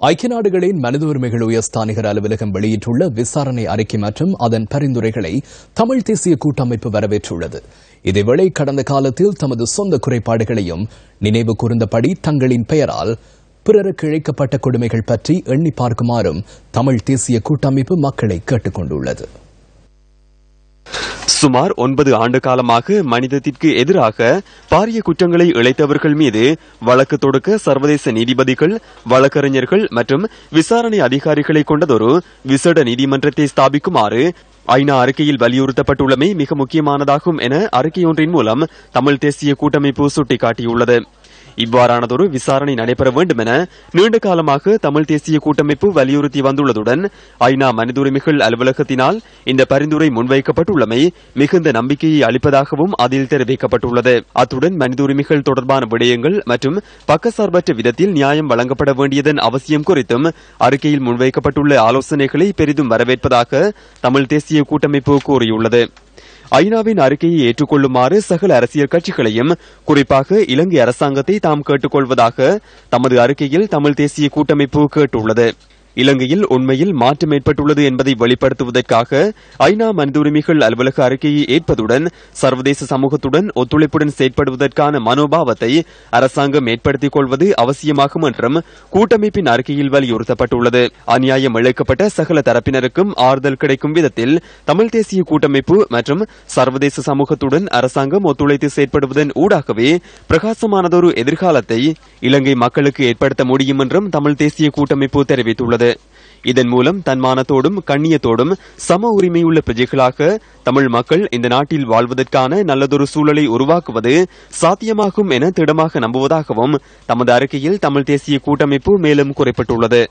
ஐக்கிய நாடுகளின் மனித உரிமைகள் உயர்ஸ்தானிகர் அலுவலகம் வெளியிட்டுள்ள விசாரணை அறிக்கை மற்றும் அதன் பரிந்துரைகளை தமிழ் தேசிய கூட்டமைப்பு வரவேற்றுள்ளது. இதேவேளை கடந்த காலத்தில் தமது சொந்த குறைபாடுகளையும் நினைவு கூர்ந்தபடி தங்களின் பெயரால் பிறருக்கு இழைக்கப்பட்ட கொடுமைகள் பற்றி எண்ணி பார்க்குமாறும் தமிழ் தேசிய கூட்டமைப்பு மக்களை கேட்டுக் கொண்டுள்ளது சுமார் ஒன்பது ஆண்டு காலமாக மனிதத்திற்கு எதிராக பாரிய குற்றங்களை இழைத்தவர்கள் மீது வழக்கு தொடுக்க சர்வதேச நீதிபதிகள் வழக்கறிஞர்கள் மற்றும் விசாரணை அதிகாரிகளை கொண்டதொரு விசேட நீதிமன்றத்தை ஸ்தாபிக்குமாறு ஐநா அறிக்கையில் வலியுறுத்தப்பட்டுள்ளமை மிக முக்கியமானதாகும் என அறிக்கையொன்றின் மூலம் தமிழ் தேசிய கூட்டமைப்பு சுட்டிக்காட்டியுள்ளது. இவ்வாறானதொரு விசாரணை நடைபெற வேண்டும் என நீண்ட காலமாக தமிழ் தேசிய கூட்டமைப்பு வலியுறுத்தி வந்துள்ளதுடன் ஐநா மனித உரிமைகள் அலுவலகத்தினால் இந்த பரிந்துரை முன்வைக்கப்பட்டுள்ளமை மிகுந்த நம்பிக்கையை அளிப்பதாகவும் அதில் தெரிவிக்கப்பட்டுள்ளது. அத்துடன் மனித உரிமைகள் தொடர்பான விடயங்கள் மற்றும் பக்கசார்பற்ற விதத்தில் நியாயம் வழங்கப்பட வேண்டியதன் அவசியம் குறித்தும் அறிக்கையில் முன்வைக்கப்பட்டுள்ள ஆலோசனைகளை பெரிதும் வரவேற்பதாக தமிழ் தேசிய கூட்டமைப்பு கூறியுள்ளது. ஐநாவின் அறிக்கையை ஏற்றுக்கொள்ளுமாறு சகல அரசியல் கட்சிகளையும் குறிப்பாக இலங்கை அரசாங்கத்தை தாம் கேட்டுக்கொள்வதாக தமது அறிக்கையில் தமிழ் தேசிய கூட்டமைப்பு கேட்டுள்ளது. இலங்கையில் உண்மையில் மாற்றம் ஏற்பட்டுள்ளது என்பதை வெளிப்படுத்துவதற்காக ஐநா மனித உரிமைகள் அலுவலக அறிக்கையை ஏற்பதுடன் சர்வதேச சமூகத்துடன் ஒத்துழைப்புடன் செயற்படுவதற்கான மனோபாவத்தை அரசாங்கம் ஏற்படுத்திக் கொள்வது அவசியமாகும் என்றும் கூட்டமைப்பின் அறிக்கையில் வலியுறுத்தப்பட்டுள்ளது. அநியாயம் இழைக்கப்பட்ட சகல தரப்பினருக்கும் ஆறுதல் கிடைக்கும் விதத்தில் தமிழ் தேசிய கூட்டமைப்பு மற்றும் சர்வதேச சமூகத்துடன் அரசாங்கம் ஒத்துழைத்து செயற்படுவதன் ஊடாகவே பிரகாசமானதொரு எதிர்காலத்தை இலங்கை மக்களுக்கு ஏற்படுத்த முடியும் என்றும் தமிழ் தேசிய கூட்டமைப்பு தெரிவித்துள்ளது. இதன் மூலம் தன்மானத்தோடும் கண்ணியத்தோடும் சம உரிமையுள்ள பிரஜைகளாக தமிழ் மக்கள் இந்த நாட்டில் வாழ்வதற்கான நல்லதொரு சூழலை உருவாக்குவது சாத்தியமாகும் என திடமாக நம்புவதாகவும் தமது அறிக்கையில் தமிழ் தேசிய கூட்டமைப்பு மேலும் குறிப்பிட்டுள்ளது.